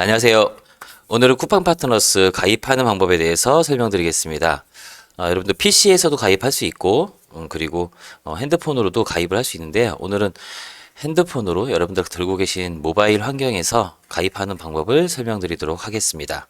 안녕하세요. 오늘은 쿠팡 파트너스 가입하는 방법에 대해서 설명드리겠습니다. 아, 여러분들 PC에서도 가입할 수 있고, 음, 그리고 어, 핸드폰으로도 가입을 할 수 있는데, 오늘은 핸드폰으로 여러분들 들고 계신 모바일 환경에서 가입하는 방법을 설명드리도록 하겠습니다.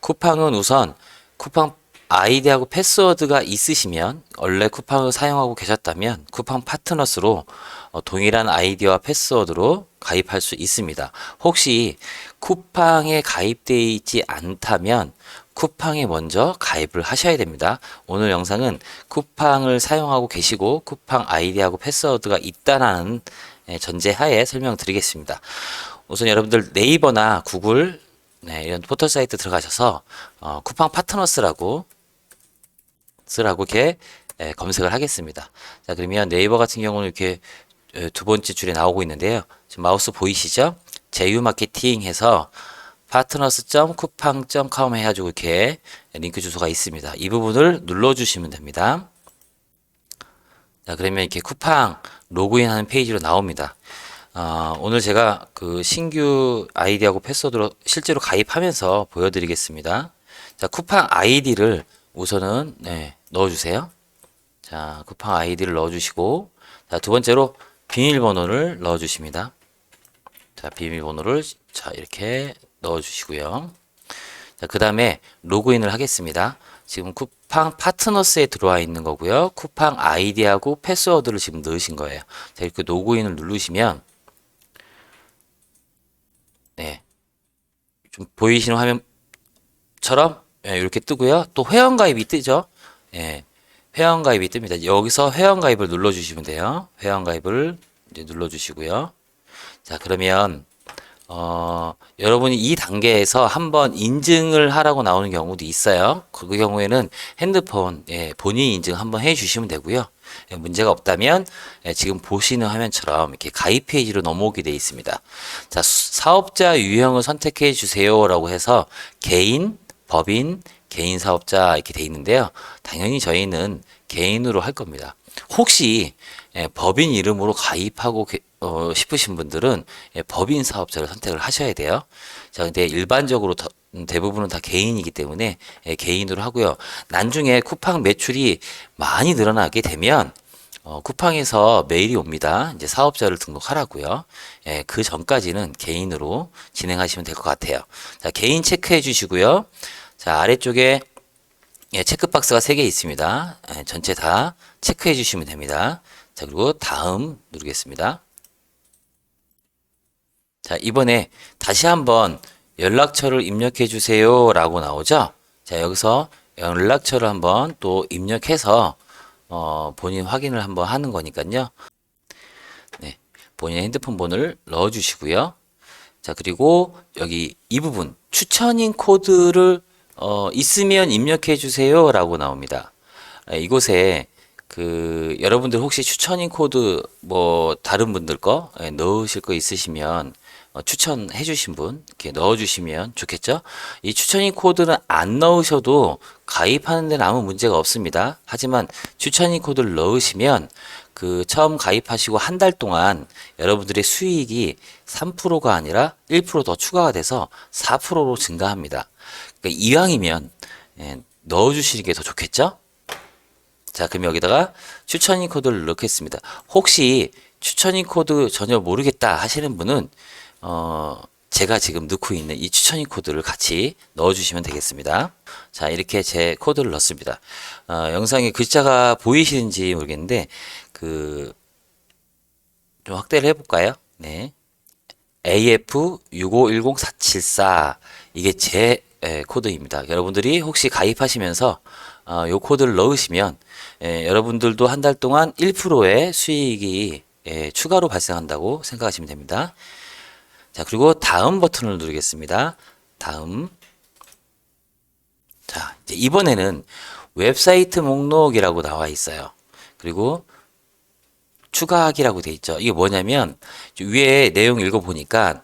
쿠팡은 우선 쿠팡 아이디하고 패스워드가 있으시면 원래 쿠팡을 사용하고 계셨다면 쿠팡 파트너스로 어, 동일한 아이디와 패스워드로 가입할 수 있습니다. 혹시 쿠팡에 가입되어 있지 않다면 쿠팡에 먼저 가입을 하셔야 됩니다. 오늘 영상은 쿠팡을 사용하고 계시고 쿠팡 아이디하고 패스워드가 있다라는 예, 전제하에 설명드리겠습니다. 우선 여러분들 네이버나 구글 네, 이런 포털 사이트 들어가셔서 어, 쿠팡 파트너스라고 쓰라고 이렇게 예, 검색을 하겠습니다. 자, 그러면 네이버 같은 경우는 이렇게 에, 두 번째 줄에 나오고 있는데요. 지금 마우스 보이시죠? 제휴 마케팅 해서 파트너스.쿠팡.com 해가지고 이렇게 링크 주소가 있습니다. 이 부분을 눌러주시면 됩니다. 자, 그러면 이렇게 쿠팡 로그인 하는 페이지로 나옵니다. 어, 오늘 제가 그 신규 아이디하고 패스워드로 실제로 가입하면서 보여드리겠습니다. 자, 쿠팡 아이디를 우선은 네, 넣어주세요. 자, 쿠팡 아이디를 넣어주시고, 자, 두 번째로 비밀번호를 넣어주십니다. 자, 비밀번호를 자 이렇게 넣어주시고요. 자, 그 다음에 로그인을 하겠습니다. 지금 쿠팡 파트너스에 들어와 있는 거고요. 쿠팡 아이디하고 패스워드를 지금 넣으신 거예요. 자, 이렇게 로그인을 누르시면 네, 좀 보이시는 화면처럼 예, 이렇게 뜨고요. 또 회원가입이 뜨죠. 예, 회원가입이 뜹니다. 여기서 회원가입을 눌러주시면 돼요. 회원가입을 이제 눌러주시고요. 자, 그러면 어, 여러분이 이 단계에서 한번 인증을 하라고 나오는 경우도 있어요. 그 경우에는 핸드폰 예, 본인 인증 한번 해 주시면 되고요. 예, 문제가 없다면 예, 지금 보시는 화면처럼 이렇게 가입 페이지로 넘어오게 되어 있습니다. 자, 수- 사업자 유형을 선택해 주세요라고 해서 개인, 법인, 개인 사업자 이렇게 돼 있는데요. 당연히 저희는 개인으로 할 겁니다. 혹시 예, 법인 이름으로 가입하고 계- 어, 싶으신 분들은 예, 법인 사업자를 선택을 하셔야 돼요. 자, 근데 일반적으로 더- 음, 대부분은 다 개인이기 때문에 예, 개인으로 하고요. 나중에 쿠팡 매출이 많이 늘어나게 되면 어, 쿠팡에서 메일이 옵니다. 이제 사업자를 등록하라고요. 예, 그 전까지는 개인으로 진행하시면 될 것 같아요. 자, 개인 체크해 주시고요. 자, 아래쪽에 예, 체크박스가 3개 있습니다. 예, 전체 다 체크해 주시면 됩니다. 자, 그리고 다음 누르겠습니다. 자, 이번에 다시 한번 연락처를 입력해 주세요 라고 나오죠. 자, 여기서 연락처를 한번 또 입력해서 어, 본인 확인을 한번 하는 거니까요. 네, 본인 핸드폰 번호를 넣어 주시고요. 자, 그리고 여기 이 부분 추천인 코드를 어, 있으면 입력해 주세요 라고 나옵니다. 아, 이곳에 그 여러분들 혹시 추천인 코드 뭐 다른 분들 거 예, 넣으실 거 있으시면 어, 추천해 주신 분 이렇게 넣어 주시면 좋겠죠? 이 추천인 코드는 안 넣으셔도 가입하는 데는 아무 문제가 없습니다. 하지만 추천인 코드를 넣으시면 그 처음 가입하시고 한 달 동안 여러분들의 수익이 3%가 아니라 1%더 추가가 돼서 4%로 증가합니다. 그러니까 이왕이면 예, 넣어주시는 게 더 좋겠죠? 자, 그럼 여기다가 추천인 코드를 넣겠습니다. 혹시 추천인 코드 전혀 모르겠다 하시는 분은 어, 제가 지금 넣고 있는 이 추천인 코드를 같이 넣어주시면 되겠습니다. 자, 이렇게 제 코드를 넣습니다. 어, 영상에 글자가 보이시는지 모르겠는데 그 좀 확대를 해볼까요? 네. AF6510474 이게 제 에, 코드입니다. 여러분들이 혹시 가입하시면서 어, 요 코드를 넣으시면 에, 여러분들도 한 달 동안 1%의 수익이 에, 추가로 발생한다고 생각하시면 됩니다. 자, 그리고 다음 버튼을 누르겠습니다. 다음. 자, 이번에는 웹사이트 목록이라고 나와 있어요. 그리고 추가하기라고 돼 있죠. 이게 뭐냐면 위에 내용 읽어보니까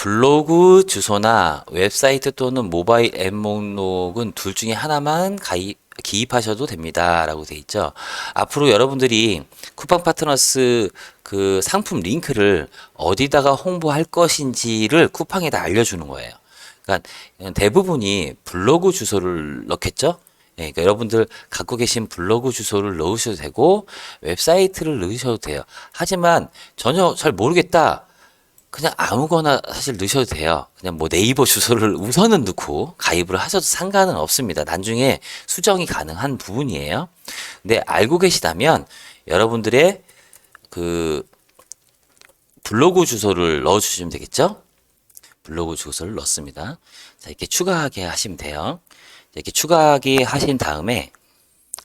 블로그 주소나 웹사이트 또는 모바일 앱 목록은 둘 중에 하나만 가입, 기입하셔도 됩니다. 라고 돼 있죠. 앞으로 여러분들이 쿠팡 파트너스 그 상품 링크를 어디다가 홍보할 것인지를 쿠팡에다 알려주는 거예요. 그러니까 대부분이 블로그 주소를 넣겠죠. 예, 그러니까 여러분들 갖고 계신 블로그 주소를 넣으셔도 되고 웹사이트를 넣으셔도 돼요. 하지만 전혀 잘 모르겠다. 그냥 아무거나 사실 넣으셔도 돼요. 그냥 뭐 네이버 주소를 우선은 넣고 가입을 하셔도 상관은 없습니다. 나중에 수정이 가능한 부분이에요. 근데 알고 계시다면 여러분들의 그 블로그 주소를 넣어 주시면 되겠죠? 블로그 주소를 넣습니다. 자, 이렇게 추가하게 하시면 돼요. 이렇게 추가하기 하신 다음에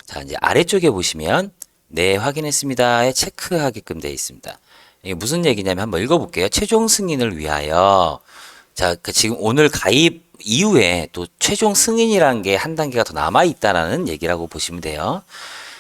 자, 이제 아래쪽에 보시면 네, 확인했습니다에 체크하게끔 되어 있습니다. 이게 무슨 얘기냐면 한번 읽어볼게요. 최종 승인을 위하여 자, 그 지금 오늘 가입 이후에 또 최종 승인이라는 게 한 단계가 더 남아 있다라는 얘기라고 보시면 돼요.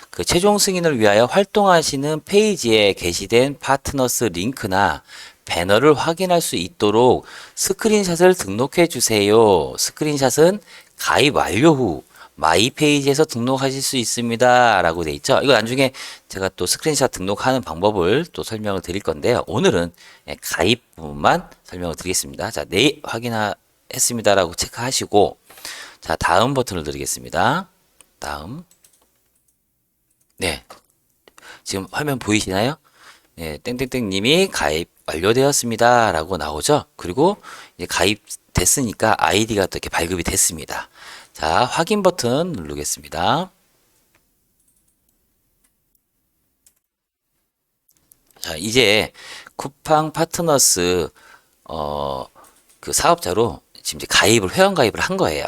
그 최종 승인을 위하여 활동하시는 페이지에 게시된 파트너스 링크나 배너를 확인할 수 있도록 스크린샷을 등록해 주세요. 스크린샷은 가입 완료 후 마이 페이지에서 등록하실 수 있습니다. 라고 돼 있죠. 이거 나중에 제가 또 스크린샷 등록하는 방법을 또 설명을 드릴 건데요. 오늘은 예, 가입 부분만 설명을 드리겠습니다. 자, 네, 확인했습니다. 라고 체크하시고, 자, 다음 버튼을 누르겠습니다. 다음. 네. 지금 화면 보이시나요? 네, 땡땡땡 님이 가입 완료되었습니다. 라고 나오죠. 그리고 이제 가입 됐으니까 아이디가 또 이렇게 발급이 됐습니다. 자, 확인 버튼 누르겠습니다. 자, 이제 쿠팡 파트너스 어, 그 사업자로 지금 이제 가입을 회원 가입을 한 거예요.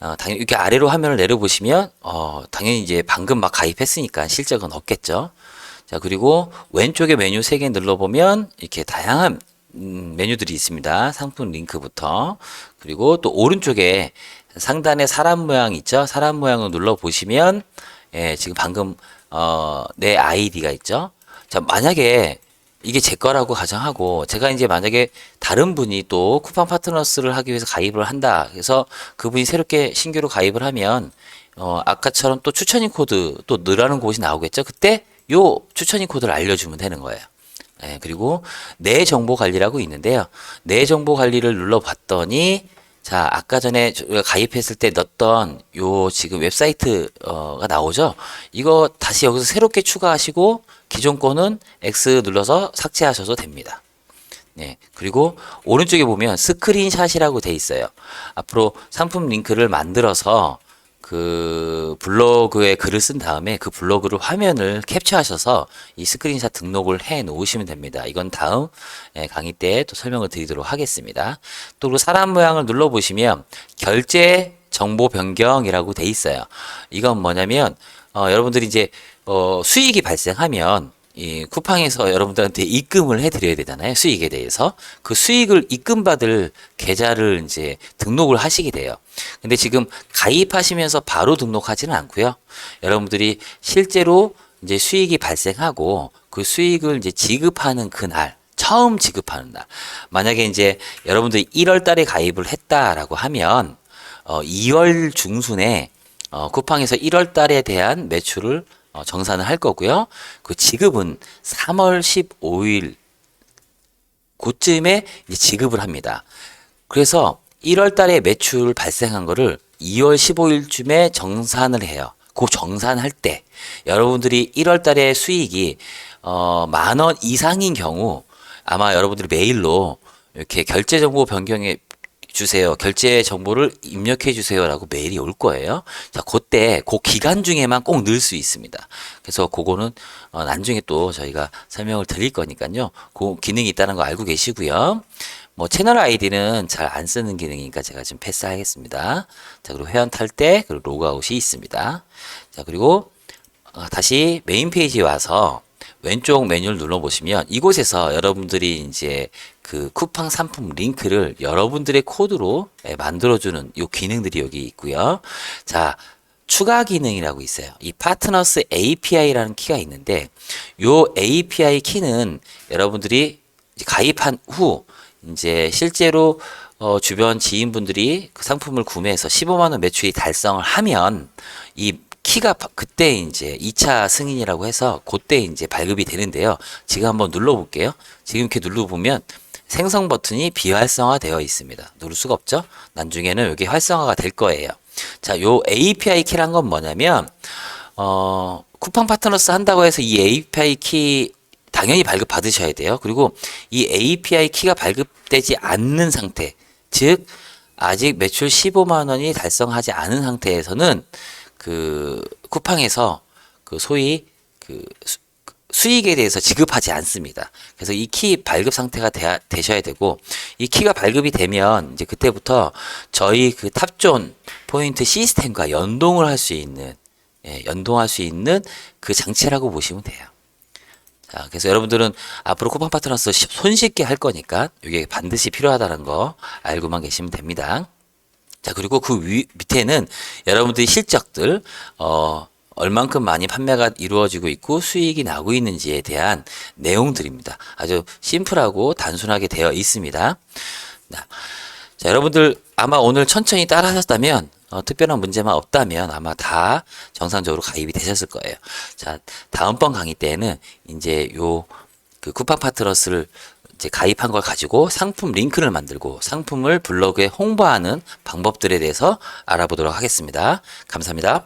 어, 당연히 이렇게 아래로 화면을 내려보시면 어, 당연히 이제 방금 막 가입했으니까 실적은 없겠죠. 자, 그리고 왼쪽에 메뉴 3개 눌러보면 이렇게 다양한 음, 메뉴들이 있습니다. 상품 링크부터. 그리고 또 오른쪽에 상단에 사람 모양 있죠? 사람 모양을 눌러 보시면 예, 지금 방금 어, 내 아이디가 있죠? 자, 만약에 이게 제 거라고 가정하고 제가 이제 만약에 다른 분이 또 쿠팡 파트너스를 하기 위해서 가입을 한다. 그래서 그분이 새롭게 신규로 가입을 하면 어, 아까처럼 또 추천인 코드 또 넣으라는 곳이 나오겠죠. 그때 요 추천인 코드를 알려주면 되는 거예요. 예, 그리고 내 정보 관리라고 있는데요. 내 정보 관리를 눌러봤더니 자, 아까 전에 가입했을 때 넣었던 요 지금 웹사이트가 나오죠? 이거 다시 여기서 새롭게 추가하시고 기존 거는 X 눌러서 삭제하셔도 됩니다. 네. 그리고 오른쪽에 보면 스크린샷이라고 돼 있어요. 앞으로 상품 링크를 만들어서 그 블로그에 글을 쓴 다음에 그 블로그를 화면을 캡처하셔서 이 스크린샷 등록을 해 놓으시면 됩니다. 이건 다음 예, 강의 때 또 설명을 드리도록 하겠습니다. 또 사람 모양을 눌러 보시면 결제 정보 변경이라고 돼 있어요. 이건 뭐냐면 어, 여러분들이 이제 어, 수익이 발생하면 이 쿠팡에서 여러분들한테 입금을 해드려야 되잖아요. 수익에 대해서. 그 수익을 입금받을 계좌를 이제 등록을 하시게 돼요. 근데 지금 가입하시면서 바로 등록하지는 않고요. 여러분들이 실제로 이제 수익이 발생하고 그 수익을 이제 지급하는 그날, 처음 지급하는 날. 만약에 이제 여러분들이 1월 달에 가입을 했다라고 하면, 어, 2월 중순에 어, 쿠팡에서 1월 달에 대한 매출을 어, 정산을 할 거고요. 그 지급은 3월 15일 그쯤에 지급을 합니다. 그래서 1월 달에 매출 발생한 거를 2월 15일쯤에 정산을 해요. 그 정산할 때 여러분들이 1월 달에 수익이 어, 만 원 이상인 경우 아마 여러분들이 메일로 이렇게 결제 정보 변경에 주세요. 결제 정보를 입력해 주세요라고 메일이 올 거예요. 자, 그때 그 기간 중에만 꼭 넣을 수 있습니다. 그래서 그거는 어, 나중에 또 저희가 설명을 드릴 거니까요. 그 기능이 있다는 거 알고 계시고요. 뭐 채널 아이디는 잘 안 쓰는 기능이니까 제가 지금 패스하겠습니다. 자, 그리고 회원 탈 때 그리고 로그아웃이 있습니다. 자, 그리고 어, 다시 메인 페이지에 와서 왼쪽 메뉴를 눌러보시면 이곳에서 여러분들이 이제 그 쿠팡 상품 링크를 여러분들의 코드로 예, 만들어주는 요 기능들이 여기 있고요. 자, 추가 기능이라고 있어요. 이 파트너스 API라는 키가 있는데 요 API 키는 여러분들이 가입한 후 이제 실제로 어, 주변 지인분들이 그 상품을 구매해서 15만 원 매출이 달성을 하면 이 키가 바- 그때 이제 2차 승인이라고 해서 그때 이제 발급이 되는데요. 지금 한번 눌러 볼게요. 지금 이렇게 눌러 보면 생성 버튼이 비활성화되어 있습니다. 누를 수가 없죠? 나중에는 이게 활성화가 될 거예요. 자, 요 API 키란 건 뭐냐면 어, 쿠팡 파트너스 한다고 해서 이 API 키 당연히 발급 받으셔야 돼요. 그리고 이 API 키가 발급되지 않는 상태, 즉 아직 매출 15만 원이 달성하지 않은 상태에서는 그 쿠팡에서 그 소위 그 수- 수익에 대해서 지급하지 않습니다. 그래서 이 키 발급 상태가 돼, 되셔야 되고 이 키가 발급이 되면 이제 그때부터 저희 그 탑존 포인트 시스템과 연동을 할 수 있는 예, 연동할 수 있는 그 장치라고 보시면 돼요. 자, 그래서 여러분들은 앞으로 쿠팡 파트너스 쉽- 손쉽게 할 거니까 이게 반드시 필요하다는 거 알고만 계시면 됩니다. 자, 그리고 그 위, 밑에는 여러분들의 실적들, 어, 얼만큼 많이 판매가 이루어지고 있고 수익이 나고 있는지에 대한 내용들입니다. 아주 심플하고 단순하게 되어 있습니다. 자, 자, 여러분들 아마 오늘 천천히 따라 하셨다면 어, 특별한 문제만 없다면 아마 다 정상적으로 가입이 되셨을 거예요. 자, 다음번 강의 때는 이제 요 그 쿠팡 파트너스를 이제 가입한 걸 가지고 상품 링크를 만들고 상품을 블로그에 홍보하는 방법들에 대해서 알아보도록 하겠습니다. 감사합니다.